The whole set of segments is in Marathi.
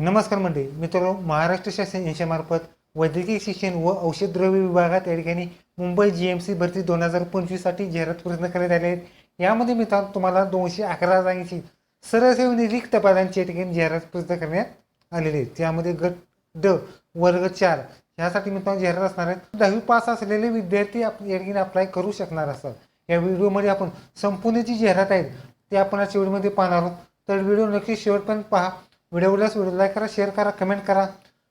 नमस्कार मंडळी मित्रांनो महाराष्ट्र शासन यांच्यामार्फत वैद्यकीय शिक्षण व औषध द्रव्य विभागात या ठिकाणी मुंबई जी एम सी भरती दोन हजार पंचवीससाठी जाहिरात प्रयत्न करण्यात आले आहेत यामध्ये मित्रांनो तुम्हाला दोनशे अकरा जागेची सरळ सेवेने रिक्त पदांची या ठिकाणी जाहिरात प्रयत्न करण्यात आलेली आहे. त्यामध्ये गट ड वर्ग चार ह्यासाठी मित्रांनो जाहिरात असणार आहेत दहावी पास असलेले विद्यार्थी आप या ठिकाणी अप्लाय करू शकणार असतात. या व्हिडिओमध्ये आपण संपूर्ण जी जाहिरात आहेत ते आपण आज व्हिडिओमध्ये पाहणार आहोत. तर व्हिडिओ नक्की शेवटपर्यंत पहा. व्हिडिओला व्हिडिओ लाईक करा शेअर करा कमेंट करा.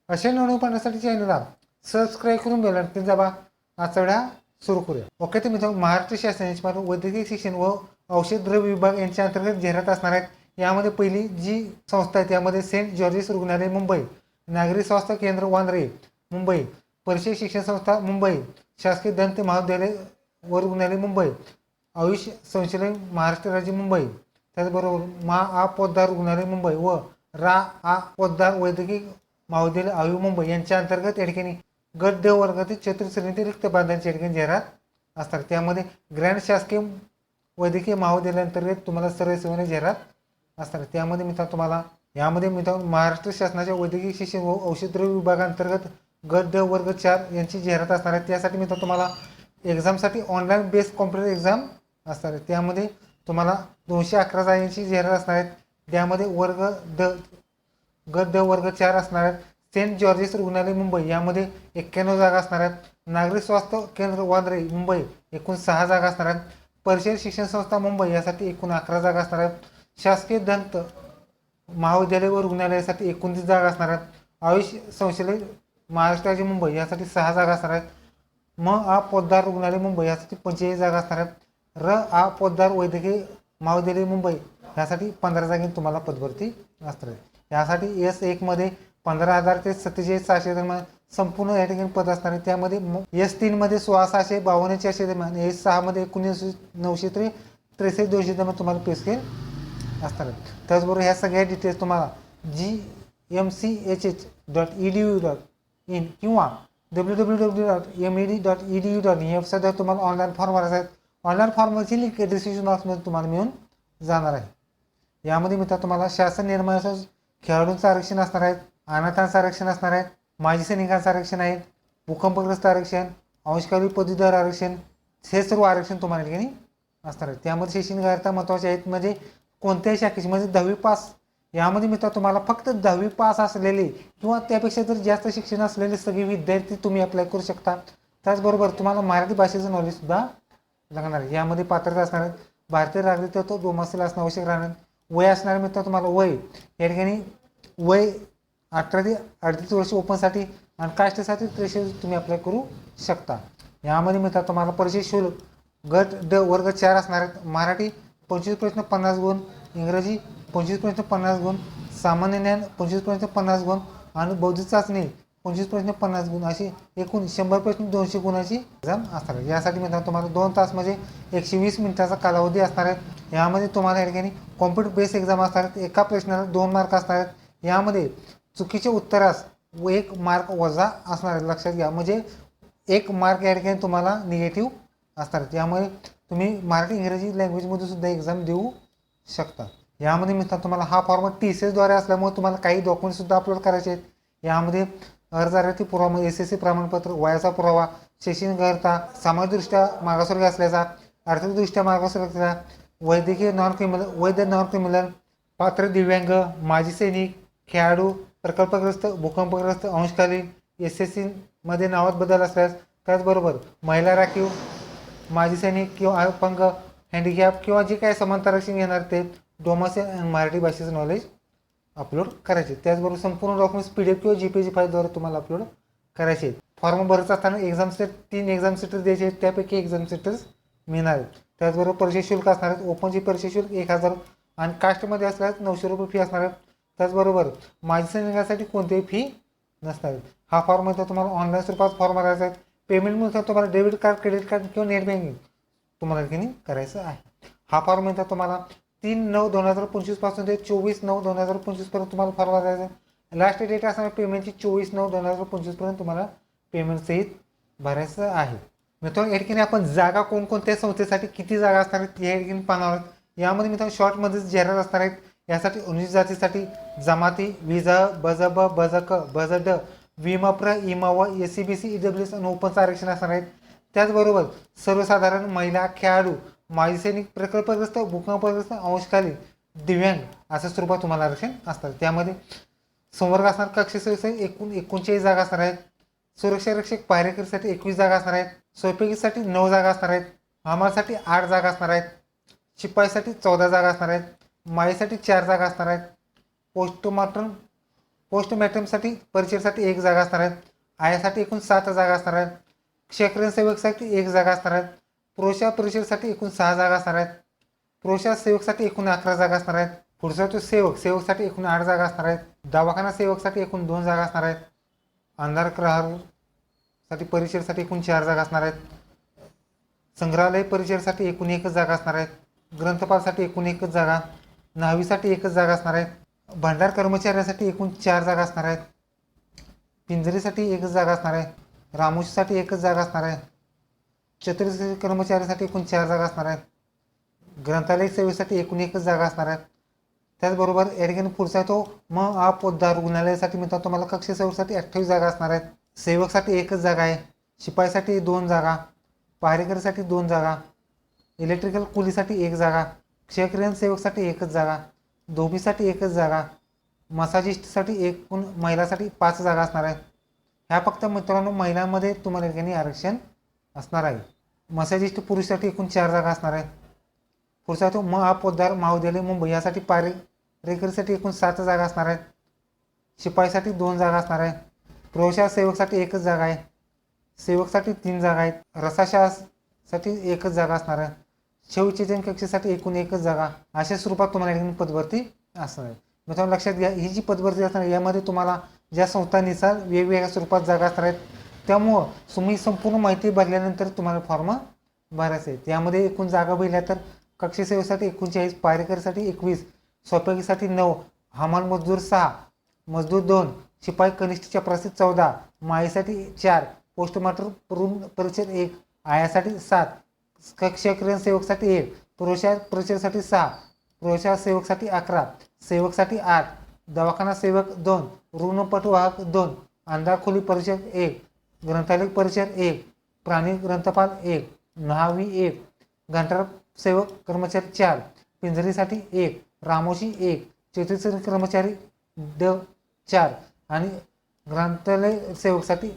असे नवीन पाहण्यासाठी चॅनलला सबस्क्राईब करून बेल आणखी दाबा. आजचा वेळा सुरू करूया. ओके तर मित्रांनो महाराष्ट्र शासनाची मार्ग वैद्यकीय शिक्षण व औषध द्रव्य विभाग यांच्या अंतर्गत जाहिरात असणार आहेत. यामध्ये पहिली जी संस्था आहे त्यामध्ये सेंट जॉर्जेस रुग्णालय मुंबई. नागरी स्वास्थ्य केंद्र वांद्रे मुंबई. परिषद शिक्षण संस्था मुंबई. शासकीय दंत महाविद्यालय व रुग्णालय मुंबई. आयुष संशोधन महाराष्ट्र राज्य मुंबई. त्याचबरोबर मा आ पोद्दार रुग्णालय मुंबई व रा आ पोद्दार वैद्यकीय महाविद्यालय आयु मुंबई यांच्या अंतर्गत या ठिकाणी गट देव वर्गातील चतुर्श्रेणी रिक्त बांधांची या ठिकाणी जाहिरात असतात. त्यामध्ये ग्रँड शासकीय वैद्यकीय महाविद्यालयांतर्गत तुम्हाला सर्व सेवाने जाहिरात असतात. त्यामध्ये मित्रांनो तुम्हाला यामध्ये मित्रांनो महाराष्ट्र शासनाच्या वैद्यकीय शिक्षण व औषधद्रव्य विभागांतर्गत गट देव वर्ग चार यांची जाहिरात असणार आहे. त्यासाठी मित्रांनो तुम्हाला एक्झामसाठी ऑनलाईन बेस्ड कॉम्प्युटर एक्झाम असणार आहे. त्यामध्ये तुम्हाला दोनशे अकरा जागांची जाहिरात असणार आहेत. त्यामध्ये वर्ग द ग द वर्ग चार असणार आहेत. सेंट जॉर्जेस रुग्णालय मुंबई. यामध्ये एक्क्याण्णव जागा असणार आहेत. नागरिक स्वास्थ्य केंद्र वांद्रे मुंबई. एकूण सहा जागा असणार आहेत. परिषद शिक्षण संस्था मुंबई. यासाठी एकूण अकरा जागा असणार आहेत. शासकीय दंत महाविद्यालय व रुग्णालयासाठी एकोणतीस जागा असणार आहेत. आयुष संशोधन महाराष्ट्र राज्य मुंबई. यासाठी सहा जागा असणार आहेत. म आ पोद्दार रुग्णालय मुंबई. यासाठी पंचेचाळीस जागा असणार आहेत. र आ पोद्दार वैद्यकीय महाविद्यालय मुंबई. यासाठी पंधरा जागी तुम्हाला पदभरती असणार आहे. यासाठी एस एकमध्ये पंधरा हजार ते सत्तेचाळीस सहाशे दरम्यान संपूर्ण या ठिकाणी पद असणार आहे. त्यामध्ये एस तीनमध्ये सोळा सहाशे बावन्न चारशे दरम्यान एस सहामध्ये एकोणीस नऊशे त्रे त्रेसष्ट दोनशे दरम्यान तुम्हाला पे स्केल असणार आहे. त्याचबरोबर ह्या सगळ्या डिटेल्स तुम्हाला G M C H H dot E D U dot in किंवा W W W dot M E D dot E D U dot in वेबसाईटवर तुम्हाला ऑनलाईन फॉर्म भरायचा आहे ऑनलाईन फॉर्मची लिंक डिस्क्रिप्शन बॉक्समध्ये तुम्हाला मिळून जाणार आहे. यामध्ये मित्र तुम्हाला शासन निर्माणाचं खेळाडूंचं आरक्षण असणार आहे अनाथांचं आरक्षण असणार आहे माजी सैनिकांचं आरक्षण आहे भूकंपग्रस्त आरक्षण अंशकालीन पदवीधर आरक्षण हे सर्व आरक्षण तुम्हाला ठिकाणी असणार आहे. त्यामध्ये शैक्षणिक महत्त्वाचे आहेत म्हणजे कोणत्याही शाखेची म्हणजे दहावी पास. यामध्ये मित्र तुम्हाला फक्त दहावी पास असलेले किंवा त्यापेक्षा जर जास्त शिक्षण असलेले सगळे विद्यार्थी तुम्ही अप्लाय करू शकता. त्याचबरोबर तुम्हाला मराठी भाषेचं नॉलेजसुद्धा लागणार आहे. यामध्ये पात्रता असणार आहेत. भारतीय नागरिकत्व दोमासील असणं आवश्यक राहणार. वय असणारे मित्र तुम्हाला वय या ठिकाणी वय अठरा ते अडतीस वर्ष ओपनसाठी आणि कास्टसाठी त्रेशे तुम्ही अप्लाय करू शकता. यामध्ये मित्र तुम्हाला परिचय शुल्क गट ड वर्ग चार असणार आहेत. मराठी पंचवीस प्रश्न पन्नास गुण इंग्रजी पंचवीस प्रश्न पन्नास गुण सामान्य ज्ञान पंचवीस प्रश्न पन्नास गुण आणि बौद्धिक चाचणी पंचवीस प्रश्न पन्नास गुण अशी एकूण शंभर प्रश्न दोनशे गुणाची एक्झाम असणार आहे. यासाठी मित्रांनो तुम्हाला दोन तास म्हणजे एकशे वीस मिनिटाचा कालावधी असणार आहे. यामध्ये तुम्हाला या ठिकाणी कॉम्प्युटर बेस एक्झाम असणार आहेत. एका प्रश्नाला दोन मार्क असणार आहेत. यामध्ये चुकीचे उत्तरास व एक मार्क वजा असणार आहे लक्षात घ्या. म्हणजे एक मार्क या ठिकाणी तुम्हाला निगेटिव्ह असणार आहेत. यामुळे तुम्ही मराठी इंग्रजी लँग्वेजमध्ये सुद्धा एक्झाम देऊ शकता. यामध्ये मित्रांनो तुम्हाला हा फॉर्म टी सी एसद्वारे असल्यामुळे तुम्हाला काही डॉक्युमेंटसुद्धा अपलोड करायचे आहेत. यामध्ये अर्जार्थी पुरावा एस एस सी प्रमाणपत्र वयाचा पुरावा शैक्षणिक अर्हता सामाजिकदृष्ट्या मागासवर्गीय असल्याचा आर्थिकदृष्ट्या मागासवर्गीय असल्याचा वैद्यकीय नॉन क्रिमिनल वैद्य नॉन क्रिमिनल पात्र दिव्यांग माजी सैनिक खेळाडू प्रकल्पग्रस्त भूकंपग्रस्त अंशकालीन एस एस सीमध्ये नावात बदल असल्यास त्याचबरोबर महिला राखीव माजी सैनिक किंवा अपंग हँडिकॅप किंवा जे काही समांतर आरक्षण घेणार ते डोमासे आणि मराठी भाषेचं नॉलेज अपलोड करायचे. त्याचबरोबर संपूर्ण डॉक्युमेंट्स पी डी एफ किंवा जी पी जी फाईलद्वारे तुम्हाला अपलोड करायचे. फॉर्म भरत असताना एक्झाम सेट तीन एक्झाम सेटर्स द्यायचे. आहेत त्यापैकी एक्झाम सेटर्स मिळणार आहेत. त्याचबरोबर परिचय शुल्क असणार आहेत. ओपनची परिचय शुल्क एक हजार आणि कास्टमध्ये असल्यास नऊशे रुपये फी असणार आहेत. त्याचबरोबर माजी सैनिकासाठी कोणतीही फी नसणार आहेत. हा फॉर्म येतो तुम्हाला ऑनलाईन स्वरूपात फॉर्म भरायचा आहे. पेमेंटमध्ये तुम्हाला डेबिट कार्ड क्रेडिट कार्ड किंवा नेट बँकिंग तुम्हाला ठिकाणी करायचं आहे. हा फॉर्म मिळतो तुम्हाला तीन नऊ दोन हजार पंचवीसपासून ते चोवीस नऊ दोन हजार पंचवीसपर्यंत तुम्हाला फॉर्म भरायचा आहे. लास्ट डेट असणार पेमेंटची चोवीस नऊ दोन हजार पंचवीसपर्यंत तुम्हाला पेमेंटसहित भरायचं आहे. मित्रांनो या ठिकाणी आपण जागा कोणकोणत्या संस्थेसाठी किती जागा असणार आहेत या ठिकाणी पाहणार आहोत. यामध्ये मित्रांनो शॉर्टमध्येच जाहिरात असणार आहेत यासाठी अनुसूचित जातीसाठी जमाती विजा बजब बजक बजड विमप्र इमाव S C B C E W S आणि ओपनचं आरक्षण असणार आहेत. त्याचबरोबर सर्वसाधारण महिला खेळाडू माजी सैनिक प्रकल्पग्रस्त भूकंपग्रस्त अंशकालीन दिव्यांग असं स्वरूपात तुम्हाला आरक्षण असतात त्यामध्ये संवर्ग असणार कक्ष सदस्य एकूण एकोणचाळीस जागा असणार आहेत. सुरक्षारक्षक पायरेकरीसाठी एकवीस जागा असणार आहेत स्वयंपाकीसाठी नऊ जागा असणार आहेत हमालसाठी आठ जागा असणार आहेत शिपाईसाठी चौदा जागा असणार आहेत माळीसाठी चार जागा असणार आहेत पोस्टमार्टम पोस्टमॅट्रमसाठी परिचयसाठी एक जागा असणार आहेत आयासाठी एकूण सात जागा असणार आहेत क्षेत्रसेवकसाठी एक जागा असणार आहेत पुरुषा परिषदेसाठी एकूण सहा जागा असणार आहेत पुरुषा सेवकसाठी एकूण अकरा जागा असणार आहेत पुरुषाचे सेवक सेवकसाठी एकूण आठ जागा असणार आहेत दवाखाना सेवकसाठी एकूण दोन जागा असणार आहेत अंधारसाठी परिचयसाठी एकूण चार जागा असणार आहेत. संग्रहालय परिचयसाठी एकूण एकच जागा असणार आहेत. ग्रंथपालसाठी एकूण एकच जागा न्हावीसाठी एकच जागा असणार आहेत. भांडार कर्मचाऱ्यासाठी एकूण चार जागा असणार आहेत. पिंजरीसाठी एकच जागा असणार आहे. रामोशीसाठी एकच जागा असणार आहे. चतुर्थ कर्मचाऱ्यासाठी एकूण चार जागा असणार आहेत. ग्रंथालय सेवेसाठी एकूण एकच जागा असणार आहेत. त्याचबरोबर एरगेन पुढचा तो म आ पोद्दार रुग्णालयासाठी मिळतात तुम्हाला कक्ष सेवकसाठी अठ्ठावीस जागा असणार आहेत. सेवकसाठी एकच जागा आहे. शिपाईसाठी दोन जागा. पहारेकरीसाठी दोन जागा. इलेक्ट्रिकल कुलीसाठी एक जागा. क्षयक्रियन सेवकसाठी एकच जागा. धोबीसाठी एकच जागा. मसाजिस्टसाठी एकूण महिलासाठी पाच जागा असणार आहेत. ह्या फक्त मित्रांनो महिलांमध्ये तुम्हाला ठिकाणी आरक्षण असणार आहे. मसाजिस्ट पुरुषसाठी एकूण चार जागा असणार आहेत. पुढचा तो म आ पोद्दार महाविद्यालय मुंबई. यासाठी पारे रेकरीसाठी एकूण सात जागा असणार आहेत. शिपाईसाठी दोन जागा असणार आहे प्रवेशा सेवकसाठी एकच जागा आहे. सेवकसाठी तीन जागा आहेत. रसाशासाठी एकच जागा असणार आहे. शिवचेतन कक्षेसाठी एकूण एकच जागा. अशा स्वरूपात तुम्हाला एकूण पदभरती असणार आहे मित्रांनो लक्षात घ्या ही जी पदभरती असणार आहे यामध्ये तुम्हाला ज्या संस्थांनुसार वेगवेगळ्या स्वरूपात जागा असणार आहेत. त्यामुळं तुम्ही संपूर्ण माहिती भरल्यानंतर तुम्हाला फॉर्म भरायचं आहे त्यामध्ये एकूण जागा भरल्या तर कक्षसेवेसाठी एकोणचाळीस पायरेकरसाठी एकवीस स्वयंपाकीसाठी नऊ हमाल मजदूर सहा मजदूर दोन शिपाई कनिष्ठ चपरासी चौदा माळीसाठी चार पोस्टमास्टर रूम परिषद एक आयासाठी सात कक्षक्रियन सेवकसाठी एक पुरुषा परिषदेसाठी सहा पुरुषा सेवकसाठी अकरा सेवकसाठी आठ दवाखाना सेवक दोन रुग्णपटवाहक दोन अंधार परिषद एक ग्रंथालय परिषद एक प्राणी ग्रंथपाल एक न्हावी एक घंटार सेवक कर्मचारी चार पिंजरीसाठी एक रामोशी एक चतुर्थ कर्मचारी द चार आणि ग्रंथालय सेवकसाठी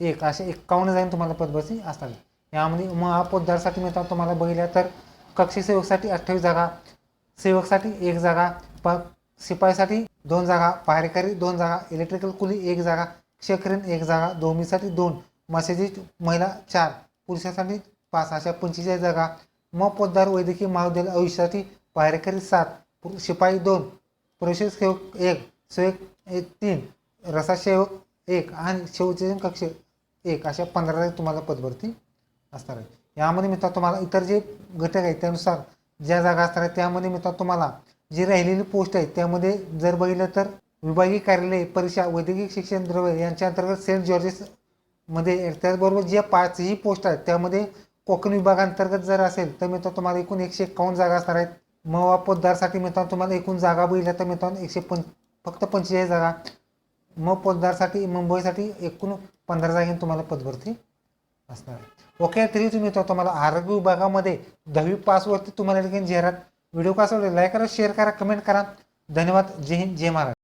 एक असे एक्कावन्न जाईन तुम्हाला पदभरती असतात. यामध्ये महापोद्दारसाठी मिळतात तुम्हाला बघितल्या तर कक्षसेवकसाठी अठ्ठावीस जागा सेवकसाठी एक जागा प शिपाईसाठी दोन जागा पहारेकरी दोन जागा इलेक्ट्रिकल कुली एक जागा क्षेत्रीन एक जागा दोमीसाठी दोन मसेजिस्ट महिला चार पुरुषासाठी पाच अशा पंचेचाळीस जागा. म पोद्दार वैद्यकीय महाविद्यालय आयुष्यासाठी पायरेकरी सात शिपाई दोन पुरुष सेवक एक सेवक एक तीन रसासेवक एक आणि शिवचेतन कक्ष एक अशा पंधरा तुम्हाला पदभरती असणार आहे यामध्ये मित्रांनो तुम्हाला इतर जे घटक आहेत त्यानुसार ज्या जागा असणार आहेत त्यामध्ये मित्रांनो तुम्हाला जी राहिलेली पोस्ट आहे त्यामध्ये जर बघितलं तर विभागीय कार्यालय परीक्षा वैद्यकीय शिक्षण द्रव्य यांच्या अंतर्गत सेंट जॉर्जेस मध्ये त्याचबरोबर ज्या पाचही पोस्ट आहेत त्यामध्ये कोकण विभागांतर्गत जर असेल तर मित्रांनो तुम्हाला एकूण एकशे एकावन्न जागा असणार आहेत. मवा पोद्दारसाठी मित्रांनो तुम्हाला एकूण जागा बघितल्या तर मित्रांनो एकशे पं फक्त पंचेचाळीस जागा. मग पोद्दारसाठी मुंबईसाठी एकूण पंधरा जागी तुम्हाला पदभरती असणार ओके तरी तुम्ही तो तुम्हाला आरोग्य विभागामध्ये दहावी पासवरती तुम्हाला या जाहिरात. व्हिडिओ कसा लाईक करा शेअर करा कमेंट करा. धन्यवाद. जय हिंद जय महाराज